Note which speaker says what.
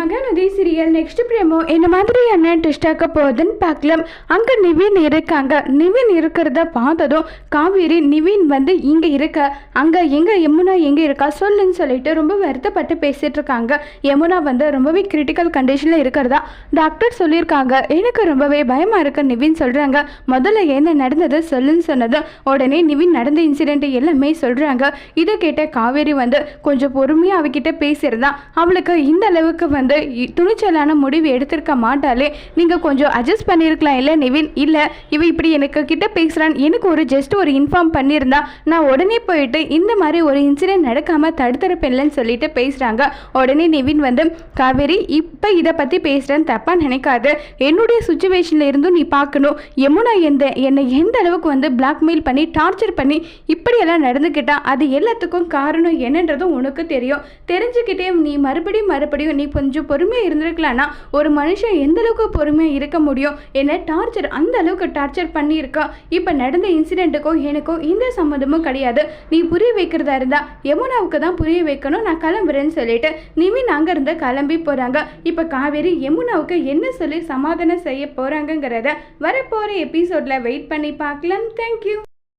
Speaker 1: Mahanadi serial next பிரேமோ என்ன மாதிரியான ட்விஸ்டாக்க போகுதுன்னு பார்க்கலாம். அங்கே நிவின் இருக்காங்க. நிவின் இருக்கிறத பார்த்ததும் காவேரி நிவின் வந்து இங்கே இருக்க. அங்கே எங்கே யமுனா எங்கே இருக்கா சொல்லுன்னு சொல்லிட்டு ரொம்ப வருத்தப்பட்டு பேசிகிட்டு இருக்காங்க. யமுனா வந்து ரொம்பவே கிரிட்டிக்கல் கண்டிஷனில் இருக்கிறதா டாக்டர் சொல்லியிருக்காங்க. எனக்கு ரொம்பவே பயமாக இருக்கு நிவின் சொல்கிறாங்க முதல்ல என்ன நடந்தது சொல்லுன்னு சொன்னது. உடனே நிவின் நடந்த இன்சிடென்ட் எல்லாமே சொல்கிறாங்க இதை கேட்ட காவேரி வந்து கொஞ்சம் பொறுமையாக அவகிட்ட பேசியிருந்தா. அவளுக்கு இந்த அளவுக்கு வந்து இ- துணிச்சலான முடிவு எடுத்திருக்க மாட்டாலே நீங்கள் கொஞ்சம் அட்ஜஸ்ட் பண்ணியிருக்கலாம் இல்லை நிவின்? இல்லை இவ இப்படி எனக்கு கிட்ட பேசுகிறான் எனக்கு ஒரு ஜஸ்ட் ஒரு இன்ஃபார்ம் பண்ணியிருந்தா நான் உடனே போயிட்டு இந்த மாதிரி ஒரு இன்சிடென்ட் நடக்காமல் தடுத்திருப்பேன்லன்னு சொல்லிட்டு பேசுகிறாங்க உடனே நிவின் வந்து காவேரி இப்போ இதை பற்றி பேசுகிறேன்னு தப்பாக நினைக்காது. என்னுடைய சுச்சுவேஷனில் இருந்தும் நீ பார்க்கணும் யமுனா எந்த என்னை எந்த அளவுக்கு வந்து பிளாக்மெயில் பண்ணி டார்ச்சர் பண்ணி இப்படியெல்லாம் நடந்துக்கிட்டா அது எல்லாத்துக்கும் காரணம் என்னன்றதும் உனக்கு தெரியும். தெரிஞ்சுக்கிட்டே நீ மறுபடியும் மறுபடியும் நீ கொஞ்சம் பொறுமையாக இருந்திருக்கலாம்னா ஒரு மனுஷன் எந்த அளவுக்கு பொறுமையாக இருக்க முடியும்? என்ன டார்ச்சர் அந்த அளவுக்கு டார்ச்சர் பண்ணியிருக்கா? இப்போ நடந்த இன்சிடெண்ட்டுக்கும் எனக்கும் எந்த சம்மந்தமும் கிடையாது. நீ புரிய வைக்கிறதா இருந்தா யமுனாவுக்கு தான் புரிய வைக்கணும் நான் கிளம்புறேன்னு சொல்லிட்டு நிவின் அங்கேருந்து கிளம்பி போகிறாங்க இப்போ காவேரி யமுனாவுக்கு என்ன சொல்லி சமாதானம் செய்ய போகிறாங்கங்கிறத வரப்போகிற எபிசோடில் வெயிட் பண்ணி பார்க்கலாம். தேங்க்யூ